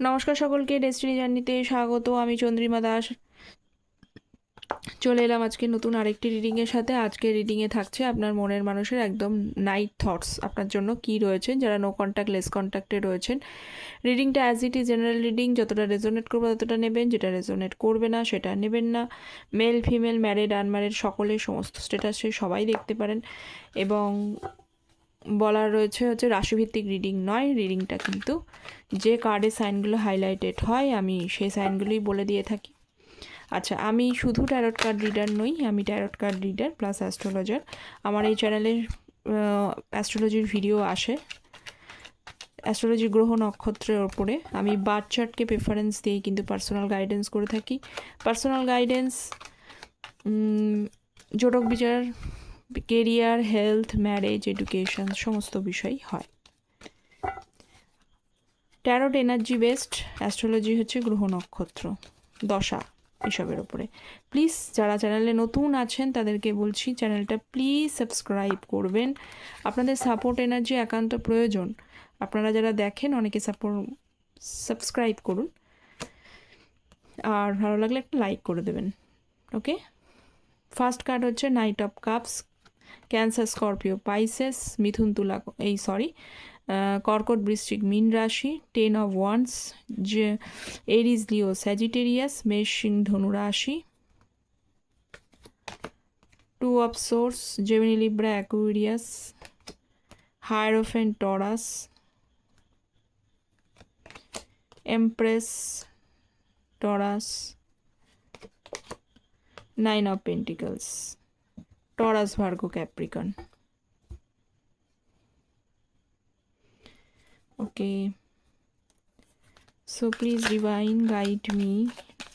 নমস্কার সকলকে ডেস্টিনি জার্নিতে স্বাগত। আমি চন্দ্রিমা দাস। চলে এলাম আজকে নতুন আরেকটি রিডিংয়ের সাথে। আজকে রিডিংয়ে থাকছে আপনার মনের মানুষের একদম নাইট থটস আপনার জন্য কি রয়েছে? যারা নো কন্ট্যাক্ট লেস কন্ট্যাক্টে রয়েছেন। রিডিংটা as it is general reading যতটা রেজোনেট করবে ততটা নেবেন। যেটা রেজোনেট করবে না, সেটা নেবেন না। মেল ফিমেল ম্যারেড আনম্যারিড সকলে সমস্ত স্ট্যাটাসে সবাই দেখতে পারেন। এবং বলার রয়েছে হচ্ছে রাশিভিত্তিক রিডিং নয় রিডিংটা কিন্তু যে কার্ডের সাইনগুলো হাইলাইটেড হয়, আমি সেই সাইনগুলোই বলে দিয়ে থাকি। আচ্ছা আমি শুধু ট্যারট কার্ড রিডার নই, আমি tarot card reader plus astrologer আমার এই চ্যানেলে অ্যাস্ট্রোলজির ভিডিও আসে। অ্যাস্ট্রোলজি গ্রহ নক্ষত্রের ওপরে। আমি বার্থ চার্টকে প্রেফারেন্স দিয়েই কিন্তু পার্সোনাল গাইডেন্স করে থাকি। পার্সোনাল গাইডেন্স জোটক বিচার কেরিয়ার, হেলথ, ম্যারেজ, এডুকেশন, সমস্ত বিষয়ই হয়। ট্যারোট এনার্জি বেসড অ্যাস্ট্রোলজি হচ্ছে গ্রহ নক্ষত্র, দশা এসবের ওপরে প্লিজ, যারা চ্যানেলে নতুন আছেন, তাদেরকে বলছি চ্যানেলটা প্লিজ সাবস্ক্রাইব করবেন। আপনাদের সাপোর্ট এনার্জি একান্ত প্রয়োজন। আপনারা যারা দেখেন, অনেকে সাপোর্ট সাবস্ক্রাইব করুন। আর ভালো লাগলে একটা লাইক করে দেবেন। ওকে? ফার্স্ট কার্ড হচ্ছে knight of cups. Cancer Scorpio Pisces মিথুন তুলা এই সরি কর্কট বৃশ্চিক মিন রাশি টেন অফ ওয়ান্স যে এরিজ লিও স্যাজিটেরিয়াস মেষ সিং ধনু রাশি two of swords Gemini Libra Aquarius hierophant Taurus empress Taurus nine of pentacles Taurus, Virgo, Capricorn. Okay. So please divine guide me.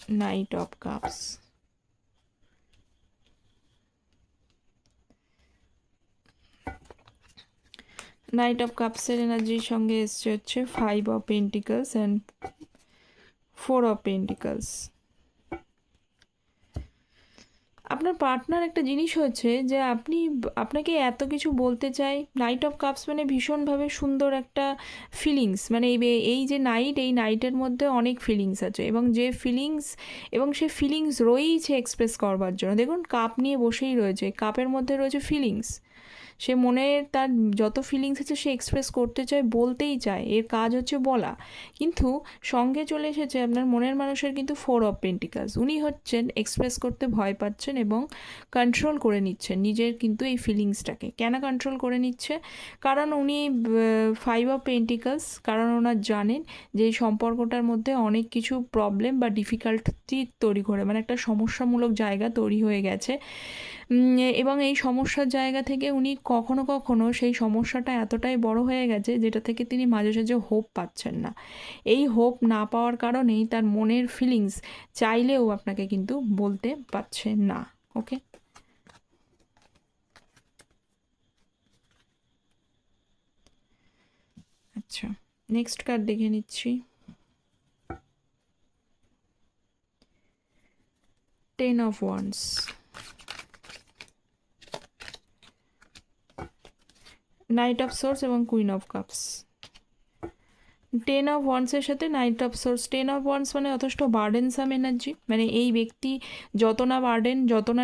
Knight of Cups. Knight of কাপসের এনার্জির সঙ্গে এসছে হচ্ছে five of pentacles and four of pentacles আপনার partner একটা জিনিস হচ্ছে যে আপনি, আপনাকে এত কিছু বলতে চাই নাইট অফ কাপস মানে ভীষণভাবে সুন্দর একটা ফিলিংস মানে এই এই যে নাইট এই নাইটের মধ্যে অনেক ফিলিংস আছে এবং যে ফিলিংস এবং সে ফিলিংস রয়েইছে এক্সপ্রেস করবার জন্য। দেখুন কাপ নিয়ে বসেই রয়েছে কাপের মধ্যে রয়েছে ফিলিংস সে মনে তার যত ফিলিংস আছে সে এক্সপ্রেস করতে চায়, বলতেই চায়। এর কাজ হচ্ছে বলা। কিন্তু সঙ্গে চলে এসেছে আপনার মনের মানুষের কিন্তু ফোর অফ পেন্টিকালস উনি হচ্ছেন এক্সপ্রেস করতে ভয় পাচ্ছেন এবং কন্ট্রোল করে নিচ্ছেন নিজের কিন্তু এই ফিলিংসটাকে কেন কন্ট্রোল করে নিচ্ছে? কারণ উনি ফাইভ অফ পেন্টিকালস কারণ ওনার জানেন যে এই সম্পর্কটার মধ্যে অনেক কিছু প্রবলেম বা ডিফিকাল্টি তৈরি করে। মানে একটা সমস্যামূলক জায়গা তৈরি হয়ে গেছে। এবং এই সমস্যার জায়গা থেকে উনি কখনো কখনো সেই সমস্যাটা এতটাই বড় হয়ে গেছে যেটা থেকে তিনি মাঝে সাঝে হোপ পাচ্ছেন না। এই হোপ না পাওয়ার কারণেই তার মনের ফিলিংস চাইলেও আপনাকে কিন্তু বলতে পারছে না ওকে আচ্ছা নেক্সট কার্ড দেখে নিচ্ছি। Ten of wands knight of swords এবং queen of cups ten of ওয়ান্সের সাথে knight of swords ten of wands মানে যথেষ্ট বার্ডেনসাম এনার্জি মানে এই ব্যক্তি যত না বার্ডেন যত না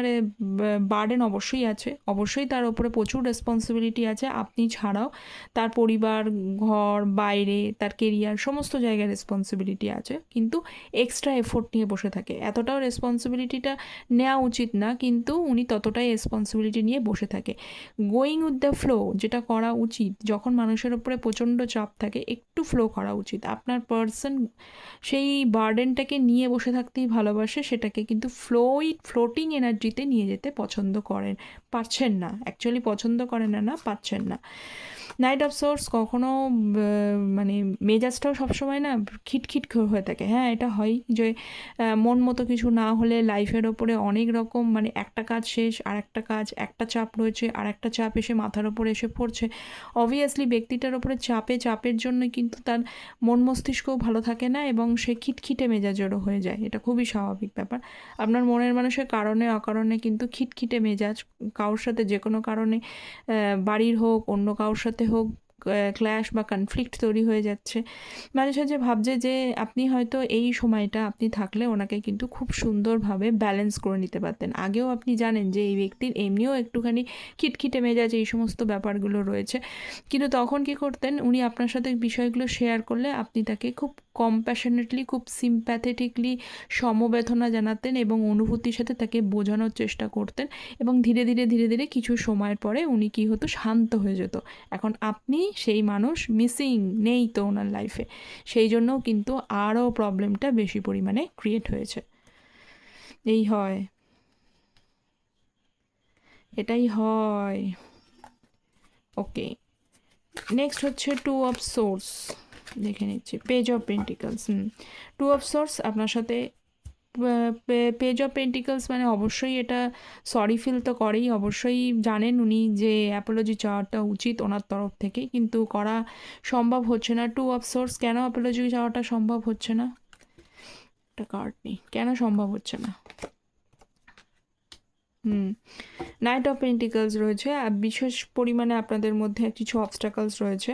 বার্ডেন অবশ্যই আছে। অবশ্যই তার ওপরে প্রচুর রেসপন্সিবিলিটি আছে। আপনি ছাড়াও তার পরিবার, ঘর, বাইরে, তার কেরিয়ার সমস্ত জায়গায় রেসপন্সিবিলিটি আছে। কিন্তু এক্সট্রা এফোর্ট নিয়ে বসে থাকে। এতটাও রেসপন্সিবিলিটিটা নেওয়া উচিত না, কিন্তু উনি ততটাই রেসপন্সিবিলিটি নিয়ে বসে থাকে। গোয়িং উইথ দ্য ফ্লো যেটা করা উচিত, যখন মানুষের ওপরে প্রচণ্ড চাপ থাকে, একটু ফ্লো করা উচিত। আপনার পার্সন সেই বার্ডেনটাকে নিয়ে বসে থাকতেই ভালোবাসে, সেটাকে কিন্তু ফ্লোই ফ্লোটিং এনার্জিতে নিয়ে যেতে পছন্দ করেন। পারছেন না। অ্যাকচুয়ালি পছন্দ করেন না না পাচ্ছেন না। নাইট অফ সোর্স কখনো মানে মেজাজটাও সবসময় না খিটখিট হয়ে থাকে। হ্যাঁ এটা হয় যে মন মতো কিছু না হলে লাইফের ওপরে অনেক রকম মানে একটা কাজ শেষ আর একটা কাজ, একটা চাপ রয়েছে আর একটা চাপ এসে মাথার ওপরে এসে পড়ছে। অবভিয়াসলি ব্যক্তিটার ওপরে চাপে, চাপের জন্য কিন্তু তার মন মস্তিষ্কও ভালো থাকে না এবং সে খিটখিটে মেজাজেরও হয়ে যায়। এটা খুবই স্বাভাবিক ব্যাপার। আপনার মনের মানুষের কারণে, অকারণে কিন্তু খিটখিটে মেজাজ, কারোর সাথে যে কোনো কারণে বাড়ির হোক, অন্য কারোর সাথে হোক ক্ল্যাশ বা কনফ্লিক্ট তৈরি হয়ে যাচ্ছে। মাঝে সাঝে ভাবছে যে আপনি হয়তো এই সময়টা আপনি থাকলে ওনাকে কিন্তু খুব সুন্দরভাবে ব্যালেন্স করে নিতে পারতেন। আগেও আপনি জানেন যে এই ব্যক্তির এমনিও একটুখানি খিটখিটে মেজাজ এই সমস্ত ব্যাপারগুলো রয়েছে। কিন্তু তখন কি করতেন? উনি আপনার সাথে বিষয়গুলো শেয়ার করলে আপনি তাকে খুব কম্প্যাশনেটলি খুব সিম্প্যাথেটিকলি সমবেদনা জানাতেন এবং অনুভূতির সাথে তাকে বোঝানোর চেষ্টা করতেন এবং ধীরে ধীরে ধীরে ধীরে কিছু সময়ের পরে উনি কী হতো? শান্ত হয়ে যেত। এখন আপনি সেই মানুষ মিসিং নেই তো ওনার লাইফে সেই জন্য কিন্তু আরও প্রবলেমটা বেশি পরিমাণে ক্রিয়েট হয়েছে। এই হয়। এটাই হয়। ওকে নেক্সট হচ্ছে টু অফ সোর্স দেখে নিচ্ছি। Page of pentacles two of swords আপনার সাথে পেজ অফ পেন্টিকলস মানে অবশ্যই এটা সরি ফিল তো করেই। অবশ্যই জানেন উনি যে অ্যাপোলজি চাওয়াটা উচিত ওনার তরফ থেকে, কিন্তু করা সম্ভব হচ্ছে না। টু অফ সোর্স কেন অ্যাপোলজি চাওয়াটা সম্ভব হচ্ছে না? একটা কার্ড নেই। কেন সম্ভব হচ্ছে না? হুম। নাইট অফ পেন্টিকলস রয়েছে, আর বিশেষ পরিমাণে আপনাদের মধ্যে কিছু অবস্টাকলস রয়েছে।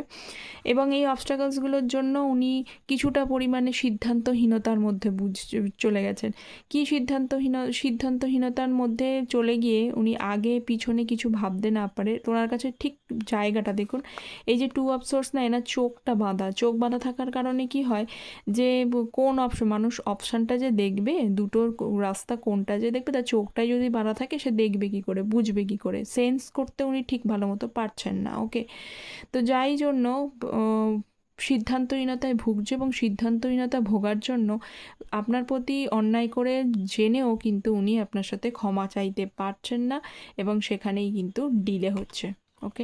এবং এই অবস্টাকলসগুলোর জন্য উনি কিছুটা পরিমাণে সিদ্ধান্তহীনতার মধ্যে বুঝ, চলে গেছেন। কি সিদ্ধান্তহীন, সিদ্ধান্তহীনতার মধ্যে চলে গিয়ে উনি আগে পিছনে কিছু ভাবতে না পারে ওনার কাছে ঠিক জায়গাটা দেখুন। এই যে টু অপসোর্স না, এনার চোখটা বাঁধা। চোখ বাঁধা থাকার কারণে কি হয় যে কোন অপশন মানুষ অপশানটা যে দেখবে, দুটোর রাস্তা কোনটা যে দেখবে, তার চোখটাই যদি বাঁধা থাকে সে দেখবে কী করে, বুঝবে কী করে। সেন্স করতে উনি ঠিক ভালো মতো পারছেন না ওকে তো যাই জন্য সিদ্ধান্তহীনতায় ভুগছে এবং সিদ্ধান্তহীনতা ভোগার জন্য আপনার প্রতি অন্যায় করে জেনেও কিন্তু উনি আপনার সাথে ক্ষমা চাইতে পারছেন না এবং সেখানেই কিন্তু ডিলে হচ্ছে okay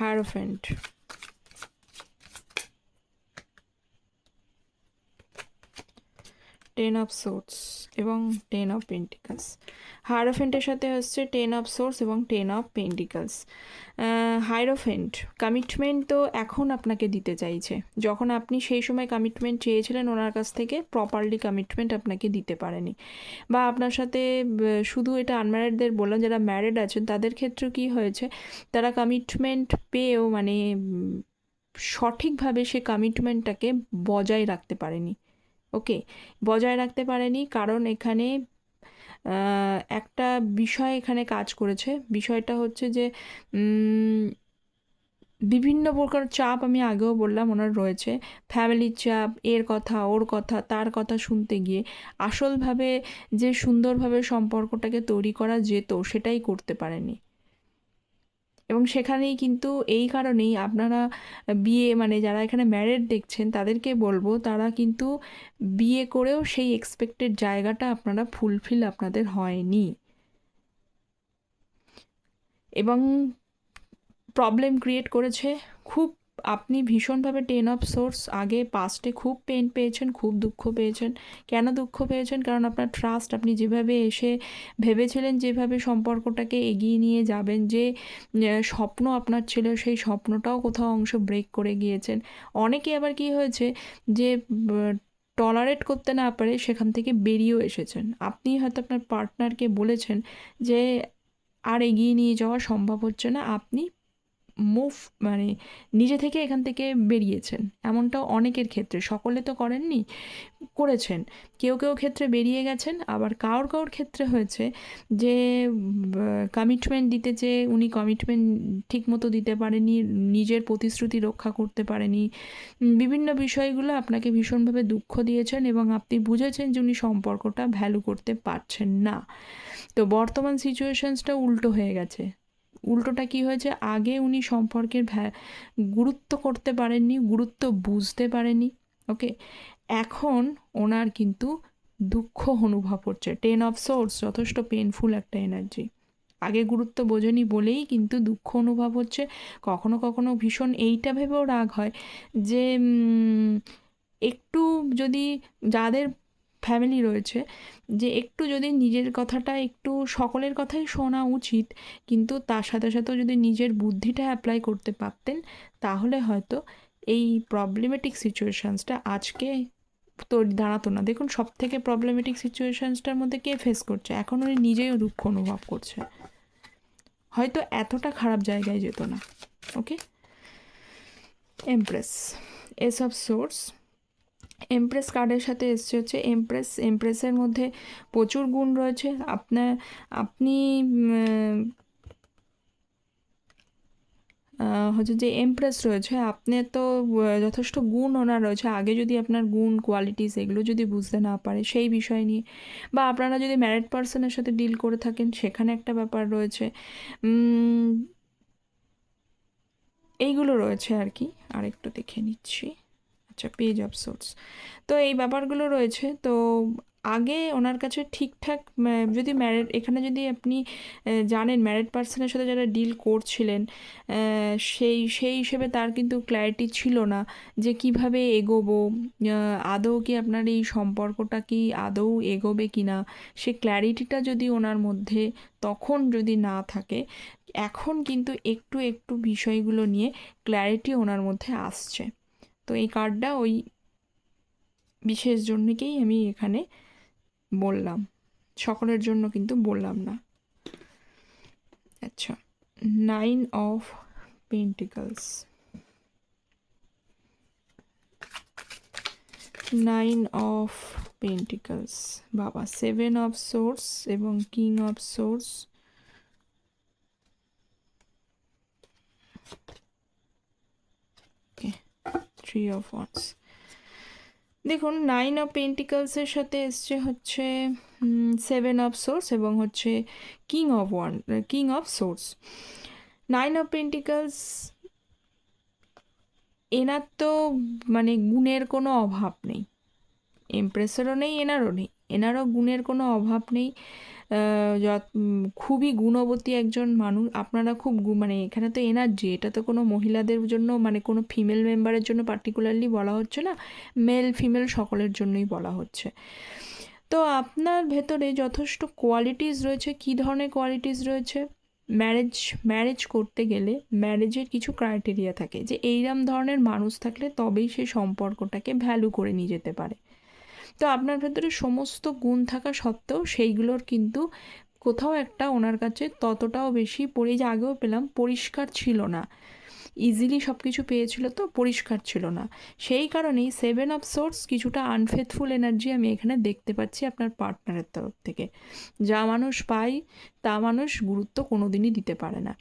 Hierophant. Ten of swords এবং টেন অফ পেন্টিকালস হায়ারোফেন্টের সাথে হচ্ছে টেন অফ সোর্স এবং ten of pentacles hierophant commitment তো এখন আপনাকে দিতে চাইছে। যখন আপনি সেই সময় কমিটমেন্ট চেয়েছিলেন, ওনার কাছ থেকে প্রপারলি কমিটমেন্ট আপনাকে দিতে পারেনি। বা আপনার সাথে শুধু এটা আনম্যারিডদের বললাম, যারা ম্যারিড আছেন, তাদের ক্ষেত্রে কি হয়েছে? তারা কমিটমেন্ট পেয়েও মানে সঠিকভাবে সে কমিটমেন্টটাকে বজায় রাখতে পারেনি। ওকে, বজায় রাখতে পারেনি কারণ এখানে একটা বিষয় এখানে কাজ করেছে। বিষয়টা হচ্ছে যে বিভিন্ন প্রকার চাপ আমি আগেও বললাম ওনার রয়েছে। ফ্যামিলির চাপ, এর কথা, ওর কথা, তার কথা শুনতে গিয়ে আসলভাবে যে সুন্দরভাবে সম্পর্কটাকে তৈরি করা যেত সেটাই করতে পারেনি। এবং সেখানেই কিন্তু এই কারণেই আপনারা বিয়ে মানে যারা এখানে ম্যারেড দেখছেন, তাদেরকে বলব তারা কিন্তু বিয়ে করেও সেই এক্সপেক্টেড জায়গাটা আপনারা ফুলফিল আপনাদের হয়নি। এবং প্রবলেম ক্রিয়েট করেছে খুব আপনি ভীষণভাবে টেন অফ সোর্স আগে পাস্টে খুব পেন পেয়েছেন, খুব দুঃখ পেয়েছেন। কেন দুঃখ পেয়েছেন? কারণ আপনার ট্রাস্ট আপনি যেভাবে এসে ভেবেছিলেন, যেভাবে সম্পর্কটাকে এগিয়ে নিয়ে যাবেন, যে স্বপ্ন আপনার ছিল, সেই স্বপ্নটাও কোথাও অংশ ব্রেক করে গিয়েছেন। অনেকে আবার কি হয়েছে যে টলারেট করতে না পারে সেখান থেকে বেরিয়েও এসেছেন। আপনি হয়তো আপনার পার্টনারকে বলেছেন যে, আর এগিয়ে নিয়ে যাওয়া সম্ভব হচ্ছে না। আপনি মুভ মানে নিজে থেকে এখান থেকে বেরিয়েছেন। এমনটাও অনেকের ক্ষেত্রে। সকলে তো করেননি, করেছেন। কেউ কেউ ক্ষেত্রে বেরিয়ে গেছেন। আবার কারোর কারোর ক্ষেত্রে হয়েছে যে কমিটমেন্ট দিতে চেয়ে উনি কমিটমেন্ট ঠিক মতো দিতে পারেনি, নিজের প্রতিশ্রুতি রক্ষা করতে পারেনি। বিভিন্ন বিষয়গুলো আপনাকে ভীষণভাবে দুঃখ দিয়েছেন এবং আপনি বুঝেছেন যে, উনি সম্পর্কটা ভ্যালু করতে পারছেন না। তো বর্তমান সিচুয়েশনসটা উল্টো হয়ে গেছে। উল্টোটা কি হয়েছে? আগে উনি সম্পর্কের গুরুত্ব করতে পারেননি, গুরুত্ব বুঝতে পারেনি ওকে? এখন ওনার কিন্তু দুঃখ অনুভব হচ্ছে টেন অফ সোর্স যথেষ্ট পেনফুল একটা এনার্জি আগে গুরুত্ব বোঝেনি বলেই কিন্তু দুঃখ অনুভব হচ্ছে। কখনো কখনো ভীষণ এইটা ভেবেও রাগ হয় যে একটু যদি যাদের ফ্যামিলি রয়েছে, যে একটু যদি নিজের কথাটা একটু সকলের কথাই শোনা উচিত, কিন্তু তার সাথে সাথেও যদি নিজের বুদ্ধিটা অ্যাপ্লাই করতে পারতেন, তাহলে হয়তো এই প্রবলেমেটিক সিচুয়েশানসটা আজকে তৈরি দাঁড়াতো না। দেখুন সব থেকে প্রবলেমেটিক সিচুয়েশানসটার মধ্যে কে ফেস করছে? এখন উনি নিজেও দুঃখ অনুভব করছে। হয়তো এতটা খারাপ জায়গায় যেত না okay empress ace of swords empress কার্ডের সাথে এসছে হচ্ছে এমপ্রেস এমপ্রেসের মধ্যে প্রচুর গুণ রয়েছে। আপনার, আপনি হচ্ছে যে এমপ্রেস রয়েছে, আপনি তো যথেষ্ট গুণ ওনার রয়েছে। আগে যদি আপনার গুণ কোয়ালিটিস এগুলো যদি বুঝতে না পারে সেই বিষয় নিয়ে, বা আপনারা যদি ম্যারিড পার্সনের সাথে ডিল করে থাকেন, সেখানে একটা ব্যাপার রয়েছে। এইগুলো রয়েছে আর কি। আরেকটু দেখে নিচ্ছি। আচ্ছা পেজ অফ সোর্স তো এই ব্যাপারগুলো রয়েছে। তো আগে ওনার কাছে ঠিকঠাক যদি ম্যারিড এখানে যদি আপনি জানেন ম্যারিড পার্সনের সাথে যারা ডিল করছিলেন সেই সেই হিসেবে তার কিন্তু ক্ল্যারিটি ছিল না যে কীভাবে এগোবো। আদৌ কি আপনার এই সম্পর্কটা কি আদৌ এগোবে কি না? সে ক্ল্যারিটিটা যদি ওনার মধ্যে তখন যদি না থাকে, এখন কিন্তু একটু একটু বিষয়গুলো নিয়ে ক্ল্যারিটি ওনার মধ্যে আসছে। তো এই কার্ডটা ওই বিশেষ জন্যকেই আমি এখানে বললাম। সকলের জন্য কিন্তু বললাম না। আচ্ছা nine of pentacles nine of pentacles বাবা সেভেন অফ সোর্স এবং king of swords three of wands দেখুন নাইন অফ পেন্টিকলসের সাথে এসছে হচ্ছে সেভেন অফ সোর্স এবং হচ্ছে king of wand king of swords nine of pentacles এনার তো মানে গুণের কোনো অভাব নেই। এমপ্রেসেরও নেই, এনারও নেই। এনারও গুণের কোনো অভাব নেই। খুবই গুণবতী একজন মানুষ। আপনারা খুব মানে এখানে তো এনার্জি এটা তো কোনো মহিলাদের জন্য মানে কোনো ফিমেল মেম্বারের জন্য পার্টিকুলারলি বলা হচ্ছে না মেল ফিমেল সকলের জন্যই বলা হচ্ছে। তো আপনার ভেতরে যথেষ্ট কোয়ালিটিস রয়েছে, কী ধরনের কোয়ালিটিস রয়েছে? ম্যারেজ ম্যারেজ করতে গেলে ম্যারেজের কিছু ক্রাইটেরিয়া থাকে, যে এইরম ধরনের মানুষ থাকলে তবেই সে সম্পর্কটাকে ভ্যালু করে নিয়ে যেতে পারে। তো আপনার ভেতরে সমস্ত গুণ থাকা সত্ত্বেও সেইগুলোর কিন্তু কোথাও একটা ওনার কাছে ততটাও বেশি পড়ে যে আগেও পেলাম, পরিষ্কার ছিল না। ইজিলি সব কিছু পেয়েছিল তো, পরিষ্কার ছিল না। সেই কারণেই সেভেন অফ সোর্স কিছুটা আনফেথফুল এনার্জি আমি এখানে দেখতে পাচ্ছি আপনার পার্টনারের তরফ থেকে। যা মানুষ পায়, তা মানুষ গুরুত্ব কোনোদিনই দিতে পারে না।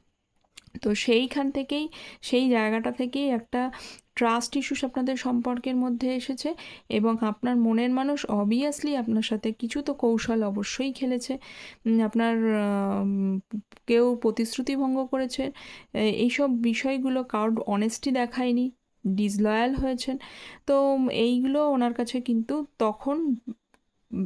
তো সেইখান থেকেই, সেই জায়গাটা থেকেই একটা ট্রাস্ট ইস্যুস আপনাদের সম্পর্কের মধ্যে এসেছে এবং আপনার মনের মানুষ অবভিয়াসলি আপনার সাথে কিছু তো কৌশল অবশ্যই খেলেছে। আপনার কেউ প্রতিশ্রুতি ভঙ্গ করেছে। এইসব বিষয়গুলো কারোর অনেস্টি দেখায়নি ডিসলয়াল হয়েছেন। তো এইগুলো ওনার কাছে কিন্তু তখন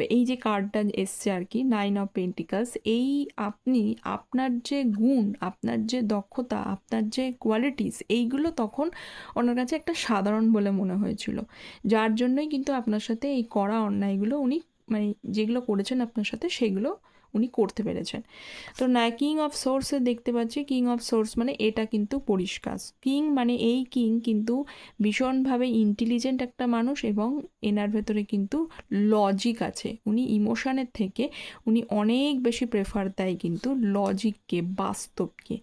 এই যে কার্ডটা এসছে আর কি নাইন অফ পেন্টিকাস এই আপনি আপনার যে গুণ, আপনার যে দক্ষতা, আপনার যে কোয়ালিটিস এইগুলো তখন ওনার কাছে একটা সাধারণ বলে মনে হয়েছিল। যার জন্যই কিন্তু আপনার সাথে এই করা অন্যায়গুলো উনি মানে যেগুলো করেছেন আপনার সাথে সেগুলো উনি করতে পেরেছেন। তো না কিং অফ সোর্সে দেখতে পাচ্ছি কিং অফ সোর্স মানে এটা কিন্তু পরিষ্কার। কিং মানে এই কিং কিন্তু ভীষণভাবে ইন্টেলিজেন্ট একটা মানুষ এবং এনার ভেতরে কিন্তু লজিক আছে। উনি ইমোশনের থেকে উনি অনেক বেশি প্রেফার দেয় কিন্তু লজিককে বাস্তবকে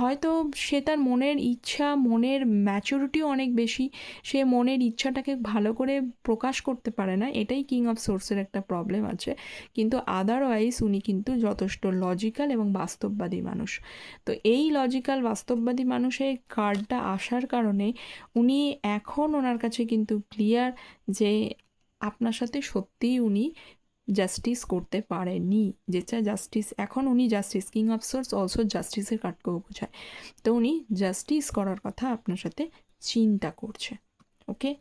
হয়তো সে তার মনের ইচ্ছা, মনের ম্যাচুরিটিও অনেক বেশি, সে মনের ইচ্ছাটাকে ভালো করে প্রকাশ করতে পারে না, এটাই কিং অফ সোর্সের একটা প্রবলেম আছে। কিন্তু আদারওয়াইজ উনি কিন্তু যথেষ্ট লজিক্যাল এবং বাস্তববাদী মানুষ। তো এই লজিক্যাল বাস্তববাদী মানুষের কার্ডটা আসার কারণে উনি এখন ওনার কাছে কিন্তু ক্লিয়ার যে আপনার সাথে সত্যিই উনি জাস্টিস করতে পারেনি যেটা জাস্টিস এখন উনি justice king of swords also জাস্টিসের কার্ডকেও বোঝায়। তো উনি জাস্টিস করার কথা আপনার সাথে চিন্তা করছে। ওকে?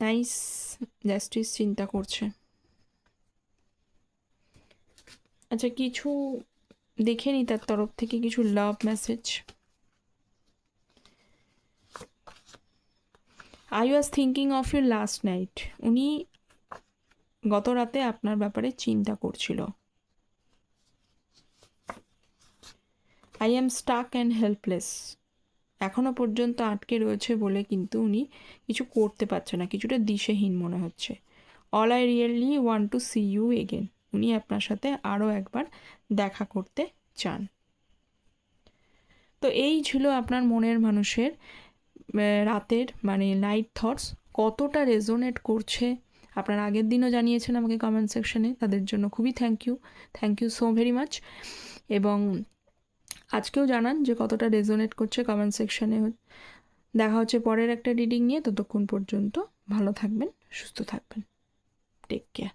নাইস জাস্টিস চিন্তা করছে। আচ্ছা কিছু দেখে নি তার তরফ থেকে কিছু love message I was thinking of your last night উনি গত রাতে আপনার ব্যাপারে চিন্তা করছিল। I am stuck and helpless এখনও পর্যন্ত আটকে রয়েছে বলে কিন্তু উনি কিছু করতে পারছে না, কিছুটা দিশেহীন মনে হচ্ছে। All I really want to see you again উনি আপনার সাথে আরও একবার দেখা করতে চান। তো এই ছিল আপনার মনের মানুষের রাতের মানে নাইট থটস কতটা রেজোনেট করছে। আপনার আগের দিনও জানিয়েছেন আমাকে কমেন্ট সেকশনে তাদের জন্য খুবই thank you thank you so very much এবং আজকেও জানান যে কতটা রেজোনেট করছে কমেন্ট সেকশনে দেখা হচ্ছে পরের একটা রিডিং নিয়ে, ততক্ষণ পর্যন্ত ভালো থাকবেন, সুস্থ থাকবেন। Take care